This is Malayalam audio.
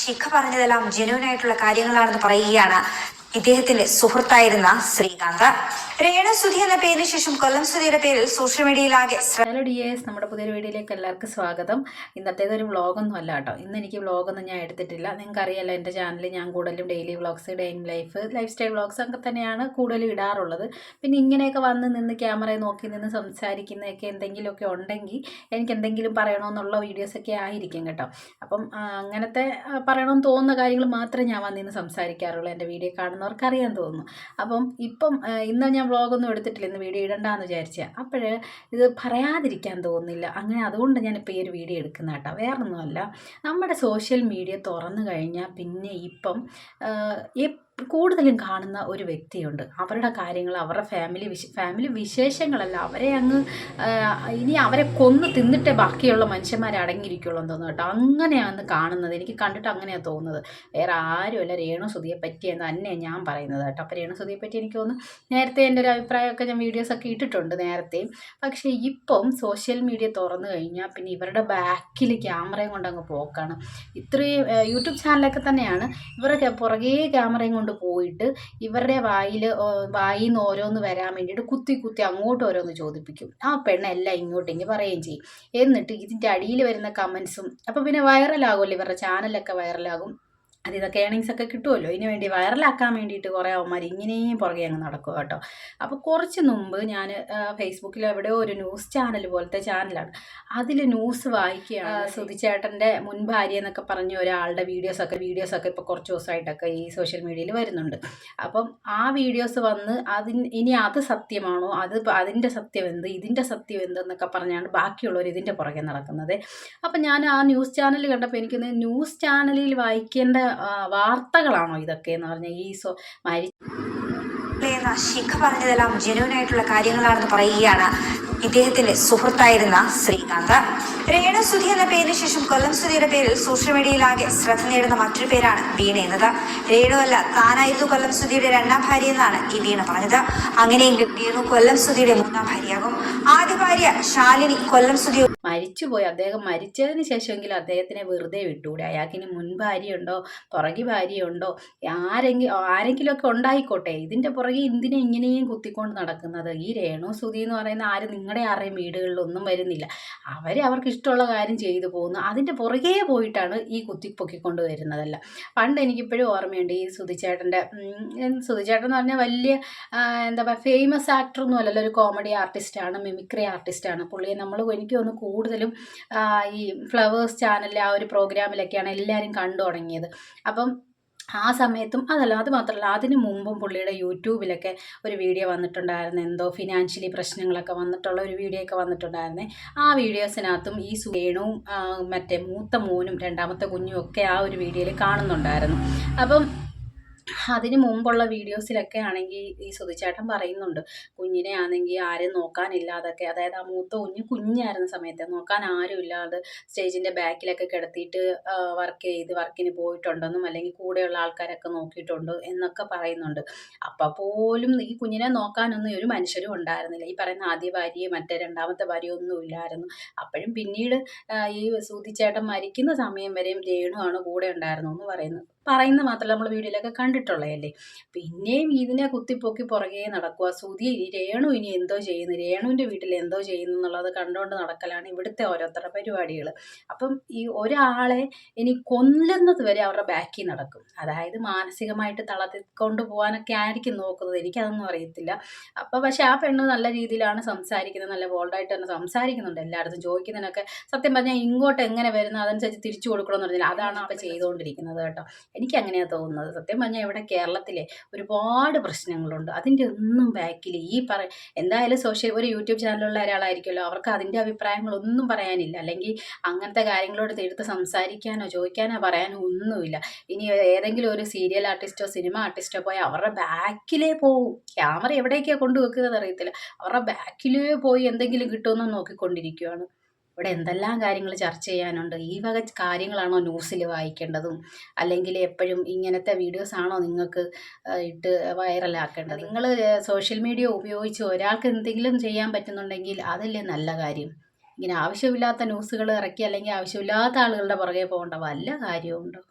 ശിഖ പറഞ്ഞതെല്ലാം ജെന്യൂൻ ആയിട്ടുള്ള കാര്യങ്ങളാണെന്ന് പറയുകയാണ്. ഇദ്ദേഹത്തിന്റെ സുഹൃത്തായിരുന്ന ശ്രീകാന്ത്. രേണസുധി എന്ന പേരിന് ശേഷം കൊല്ലം സുധിയുടെ പേരിൽ സോഷ്യൽ മീഡിയയിലാകെ ഹലോ ഡി എസ് നമ്മുടെ പുതിയ വീഡിയോയിലേക്ക് എല്ലാവർക്കും സ്വാഗതം. ഇന്നത്തേത് ഒരു വ്ളോഗൊന്നും അല്ല കേട്ടോ. ഇന്ന് എനിക്ക് വ്ളോഗൊന്നും ഞാൻ എടുത്തിട്ടില്ല. നിങ്ങൾക്ക് അറിയാലോ എന്റെ ചാനലിൽ ഞാൻ കൂടുതലും daily vlogs Dain life lifestyle vlogs ഒക്കെ തന്നെയാണ് കൂടുതലും ഇടാറുള്ളത്. പിന്നെ ഇങ്ങനെയൊക്കെ വന്ന് നിന്ന് ക്യാമറയെ നോക്കി നിന്ന് സംസാരിക്കുന്നതൊക്കെ എന്തെങ്കിലുമൊക്കെ ഉണ്ടെങ്കിൽ എനിക്ക് എന്തെങ്കിലും പറയണമെന്നുള്ള വീഡിയോസൊക്കെ ആയിരിക്കും കേട്ടോ. അപ്പം അങ്ങനത്തെ പറയണമെന്ന് തോന്നുന്ന കാര്യങ്ങൾ മാത്രമേ ഞാൻ വന്നിന്ന് സംസാരിക്കാറുള്ളൂ. എന്റെ വീഡിയോ കാണുന്നവർക്ക് അറിയാൻ തോന്നുന്നു. അപ്പം ഇപ്പം ഇന്ന് ഞാൻ വ്ളോഗൊന്നും എടുത്തിട്ടില്ല ഇന്ന് വീഡിയോ ഇടണ്ടെന്ന് വിചാരിച്ചാൽ അപ്പോൾ ഇത് പറയാതിരിക്കാൻ തോന്നുന്നില്ല. അങ്ങനെ അതുകൊണ്ട് ഞാനിപ്പോൾ ഈ ഒരു വീഡിയോ എടുക്കുന്ന കേട്ടോ. വേറൊന്നുമല്ല. നമ്മുടെ സോഷ്യൽ മീഡിയ തുറന്നു കഴിഞ്ഞാൽ പിന്നെ ഇപ്പം കൂടുതലും കാണുന്ന ഒരു വ്യക്തിയുണ്ട്. അവരുടെ കാര്യങ്ങൾ അവരുടെ ഫാമിലി വിശ ഫാമിലി വിശേഷങ്ങളല്ല അവരെ അങ്ങ് ഇനി അവരെ കൊന്ന് തിന്നിട്ടേ ബാക്കിയുള്ള മനുഷ്യന്മാരടങ്ങിയിരിക്കുള്ളൂ എന്ന് തോന്നുന്നു കേട്ടോ. അങ്ങനെയാണ് കാണുന്നത്. എനിക്ക് കണ്ടിട്ട് അങ്ങനെയാണ് തോന്നുന്നത്. വേറെ ആരുമല്ല രേണുസുതിയെ പറ്റിയെന്ന് തന്നെയാണ് ഞാൻ പറയുന്നത് കേട്ടോ. അപ്പോൾ രേണുസുതിയെ പറ്റി എനിക്ക് തോന്നുന്നു നേരത്തെ എന്റെ ഒരു അഭിപ്രായമൊക്കെ ഞാൻ വീഡിയോസൊക്കെ ഇട്ടിട്ടുണ്ട് നേരത്തെയും. പക്ഷേ ഇപ്പം സോഷ്യൽ മീഡിയ തുറന്നു കഴിഞ്ഞാൽ പിന്നെ ഇവരുടെ ബാക്കിൽ ക്യാമറയും കൊണ്ട് അങ്ങ് പോക്കാണ്. ഇത്രയും യൂട്യൂബ് ചാനലൊക്കെ തന്നെയാണ്. ഇവരൊക്കെ പുറകെ ക്യാമറയും കൊണ്ട് പോയിട്ട് ഇവരുടെ വായിൽ വായിൽ നിന്ന് ഓരോന്ന് വരാൻ വേണ്ടിയിട്ട് കുത്തി കുത്തി അങ്ങോട്ട് ഓരോന്ന് ചോദിപ്പിക്കും. ആ പെണ്ണെല്ലാം ഇങ്ങനെ പറയുകയും ചെയ്യും. എന്നിട്ട് ഇതിന്റെ അടിയിൽ വരുന്ന കമൻസും അപ്പോൾ പിന്നെ വൈറലാകുമല്ലോ ഇവരുടെ ചാനലൊക്കെ വൈറലാകും അത് ഇതൊക്കെ ഏണിങ്സ് ഒക്കെ കിട്ടുമല്ലോ ഇതിന് വേണ്ടി വൈറലാക്കാൻ വേണ്ടിയിട്ട് കുറേ അവന്മാർ ഇങ്ങനെയും പുറകെ അങ്ങ് നടക്കും കേട്ടോ. അപ്പോൾ കുറച്ച് മുമ്പ് ഞാൻ ഫേസ്ബുക്കിൽ എവിടെയോ ഒരു ന്യൂസ് ചാനൽ പോലത്തെ ചാനലാണ് അതിൽ ന്യൂസ് വായിക്കുകയാണ് സുധിച്ചേട്ടന്റെ മുൻ ഭാര്യ എന്നൊക്കെ പറഞ്ഞ ഒരാളുടെ വീഡിയോസൊക്കെ വീഡിയോസൊക്കെ ഇപ്പോൾ കുറച്ച് ദിവസമായിട്ടൊക്കെ ഈ സോഷ്യൽ മീഡിയയിൽ വരുന്നുണ്ട്. അപ്പം ആ വീഡിയോസ് വന്ന് അതിന് ഇനി അത് സത്യമാണോ? അത് അതിന്റെ സത്യം എന്ത്? ഇതിന്റെ സത്യം എന്ത് എന്നൊക്കെ പറഞ്ഞാണ് ബാക്കിയുള്ളവർ ഇതിന്റെ പുറകെ നടക്കുന്നത്. അപ്പം ഞാൻ ആ ന്യൂസ് ചാനൽ കണ്ടപ്പോൾ എനിക്കൊന്ന് ന്യൂസ് ചാനലിൽ വായിക്കേണ്ട വാർത്തകളാണോ ഇതൊക്കെ എന്ന് പറഞ്ഞാൽ ഈ സോ മരി ശിഖ പറഞ്ഞതെല്ലാം ജനുവൻ ആയിട്ടുള്ള കാര്യങ്ങളാണെന്ന് പറയുകയാണ് ഇദ്ദേഹത്തിന്റെ സുഹൃത്തായിരുന്ന ശ്രീകാന്ത്. രേണുസുധി എന്ന പേരിന് ശേഷം കൊല്ലം സുധിയുടെ പേരിൽ സോഷ്യൽ മീഡിയയിലാകെ ശ്രദ്ധ നേടുന്ന മറ്റൊരു പേരാണ് വീണ എന്നത്. രേണു അല്ല താനായിരുന്നു കൊല്ലം സുധിയുടെ രണ്ടാം ഭാര്യ എന്നാണ് ഈ വീണ പറഞ്ഞത്. അങ്ങനെയെങ്കിൽ വീണു കൊല്ലം സുധിയുടെ മൂന്നാം ഭാര്യയാകും. ആദ്യ ഭാര്യ ശാലിനി കൊല്ലം സുധി മരിച്ചുപോയി. അദ്ദേഹം മരിച്ചതിന് ശേഷമെങ്കിലും അദ്ദേഹത്തിനെ വെറുതെ വിട്ടുകൂടെ? അയാൾക്കിനി മുൻ ഭാര്യയുണ്ടോ? പുറകി ഭാര്യയുണ്ടോ? ആരെങ്കിലും ആരെങ്കിലുമൊക്കെ ഉണ്ടായിക്കോട്ടെ? ഇതിന്റെ പുറകെ എന്തിനെ ഇങ്ങനെയും കുത്തിക്കൊണ്ട് നടക്കുന്നത്? ഈ രേണു സുതി എന്ന് പറയുന്ന ആരും നിങ്ങളുടെ ആരെയും വീടുകളിലൊന്നും വരുന്നില്ല. അവർ അവർക്ക് ഇഷ്ടമുള്ള കാര്യം ചെയ്തു പോകുന്നു. അതിന്റെ പുറകെ പോയിട്ടാണ് ഈ കുത്തി പൊക്കിക്കൊണ്ട് വരുന്നതല്ല. പണ്ട് എനിക്കിപ്പോഴും ഓർമ്മയുണ്ട് ഈ സുധിച്ചേട്ടന്റെ സുധിച്ചേട്ടൻ എന്ന് പറഞ്ഞാൽ വലിയ എന്താ പറയുക ഫേമസ് ആക്ടറൊന്നും അല്ലല്ലോ ഒരു കോമഡി ആർട്ടിസ്റ്റാണ് മിമിക്രി ആർട്ടിസ്റ്റാണ് പുള്ളിയെ നമ്മൾ എനിക്ക് തോന്നുന്നു കൂടുതലും ഈ ഫ്ലവേഴ്സ് ചാനലിലെ ആ ഒരു പ്രോഗ്രാമിലൊക്കെയാണ് എല്ലാവരും കണ്ടു തുടങ്ങിയത്. അപ്പം ആ സമയത്തും അതല്ല അത് മാത്രമല്ല അതിന് മുമ്പും പുള്ളിയുടെ യൂട്യൂബിലൊക്കെ ഒരു വീഡിയോ വന്നിട്ടുണ്ടായിരുന്നു എന്തോ ഫിനാൻഷ്യലി പ്രശ്നങ്ങളൊക്കെ വന്നിട്ടുള്ള ഒരു വീഡിയോ ഒക്കെ വന്നിട്ടുണ്ടായിരുന്നേ. ആ വീഡിയോസിനകത്തും ഈ സുവേണും മറ്റേ മൂത്ത മോനും രണ്ടാമത്തെ കുഞ്ഞും ഒക്കെ ആ ഒരു വീഡിയോയിൽ കാണുന്നുണ്ടായിരുന്നു. അപ്പം അതിന് മുമ്പുള്ള വീഡിയോസിലൊക്കെ ആണെങ്കിൽ ഈ സുധിച്ചേട്ടൻ പറയുന്നുണ്ട്. കുഞ്ഞിനെ ആണെങ്കിൽ ആരും നോക്കാനില്ലാതൊക്കെ അതായത് ആ മൂത്ത കുഞ്ഞ് കുഞ്ഞായിരുന്ന സമയത്ത് നോക്കാൻ ആരും ഇല്ലാതെ സ്റ്റേജിന്റെ ബാക്കിലൊക്കെ കിടത്തിയിട്ട് വർക്ക് ചെയ്ത് വർക്കിന് പോയിട്ടുണ്ടെന്നും അല്ലെങ്കിൽ കൂടെയുള്ള ആൾക്കാരൊക്കെ നോക്കിയിട്ടുണ്ട് എന്നൊക്കെ പറയുന്നുണ്ട്. അപ്പം പോലും ഈ കുഞ്ഞിനെ നോക്കാനൊന്നും ഒരു മനുഷ്യരും ഉണ്ടായിരുന്നില്ല. ഈ പറയുന്ന ആദ്യ ഭാര്യയും മറ്റേ രണ്ടാമത്തെ ഭാര്യയും ഒന്നും ഇല്ലായിരുന്നു. അപ്പോഴും പിന്നീട് ഈ സൂതിച്ചേട്ടൻ മരിക്കുന്ന സമയം വരെയും രേണുവാണ് കൂടെ ഉണ്ടായിരുന്നു എന്ന് പറയുന്നത് പറയുന്നത് മാത്രമല്ല നമ്മൾ വീഡിയോയിലൊക്കെ കണ്ടിട്ടുള്ളതല്ലേ? പിന്നെയും ഇതിനെ കുത്തിപ്പൊക്കി പുറകെ നടക്കുക സുധി ഈ രേണു ഇനി എന്തോ ചെയ്യുന്നു? രേണുവിന്റെ വീട്ടിൽ എന്തോ ചെയ്യുന്നു എന്നുള്ളത് കണ്ടുകൊണ്ട് നടക്കലാണ് ഇവിടുത്തെ ഓരോരുത്തരുടെ പരിപാടികൾ അപ്പം ഈ ഒരാളെ ഇനി കൊല്ലുന്നത് വരെ അവരുടെ ബാക്കിൽ നടക്കും. അതായത് മാനസികമായിട്ട് തളർത്തിക്കൊണ്ട് പോകാനൊക്കെ ആയിരിക്കും നോക്കുന്നത്. എനിക്കതൊന്നും അറിയത്തില്ല. അപ്പോൾ പക്ഷേ ആ പെണ്ണ് നല്ല രീതിയിലാണ് സംസാരിക്കുന്നത്. നല്ല ബോൾഡായിട്ട് തന്നെ സംസാരിക്കുന്നുണ്ട് എല്ലായിടത്തും. ചോദിക്കുന്നതിനൊക്കെ സത്യം പറഞ്ഞാൽ ഇങ്ങോട്ട് എങ്ങനെ വരുന്നത് അതനുസരിച്ച് തിരിച്ചു കൊടുക്കണമെന്ന് പറഞ്ഞാൽ അതാണ് അപ്പോൾ ചെയ്തുകൊണ്ടിരിക്കുന്നത് കേട്ടോ. എനിക്ക് അങ്ങനെയാണ് തോന്നുന്നത്. സത്യം പറഞ്ഞാൽ ഇവിടെ കേരളത്തിലെ ഒരുപാട് പ്രശ്നങ്ങളുണ്ട്. അതിന്റെ ഒന്നും ബാക്കിൽ ഈ പറ എന്തായാലും സോഷ്യൽ ഒരു യൂട്യൂബ് ചാനലുള്ള ഒരാളായിരിക്കുമല്ലോ. അവർക്ക് അതിന്റെ അഭിപ്രായങ്ങളൊന്നും പറയാനില്ല. അല്ലെങ്കിൽ അങ്ങനത്തെ കാര്യങ്ങളോട് എടുത്ത് സംസാരിക്കാനോ ചോദിക്കാനോ പറയാനോ ഒന്നുമില്ല. ഇനി ഏതെങ്കിലും ഒരു സീരിയൽ ആർട്ടിസ്റ്റോ സിനിമ ആർട്ടിസ്റ്റോ പോയി അവരുടെ ബാക്കിലേ പോവും. ക്യാമറ എവിടേക്കാണ് കൊണ്ടുവെക്കുന്നത് അറിയത്തില്ല. അവരുടെ ബാക്കിലേ പോയി എന്തെങ്കിലും കിട്ടുമെന്ന് നോക്കിക്കൊണ്ടിരിക്കുകയാണ് ഇവിടെ എന്തെല്ലാം കാര്യങ്ങൾ ചർച്ച ചെയ്യാനുണ്ട്? ഈ വക കാര്യങ്ങളാണോ ന്യൂസിൽ വായിക്കേണ്ടതും? അല്ലെങ്കിൽ എപ്പോഴും ഇങ്ങനത്തെ വീഡിയോസ് ആണോ നിങ്ങൾക്ക് ഇട്ട് വൈറലാക്കേണ്ടത്? നിങ്ങൾ സോഷ്യൽ മീഡിയ ഉപയോഗിച്ച് ഒരാൾക്ക് എന്തെങ്കിലും ചെയ്യാൻ പറ്റുന്നുണ്ടെങ്കിൽ അതല്ലേ നല്ല കാര്യം. ഇങ്ങനെ ആവശ്യമില്ലാത്ത ന്യൂസുകൾ ഇറക്കി അല്ലെങ്കിൽ ആവശ്യമില്ലാത്ത ആളുകളുടെ പുറകെ പോകേണ്ട വല്ല കാര്യമുണ്ടോ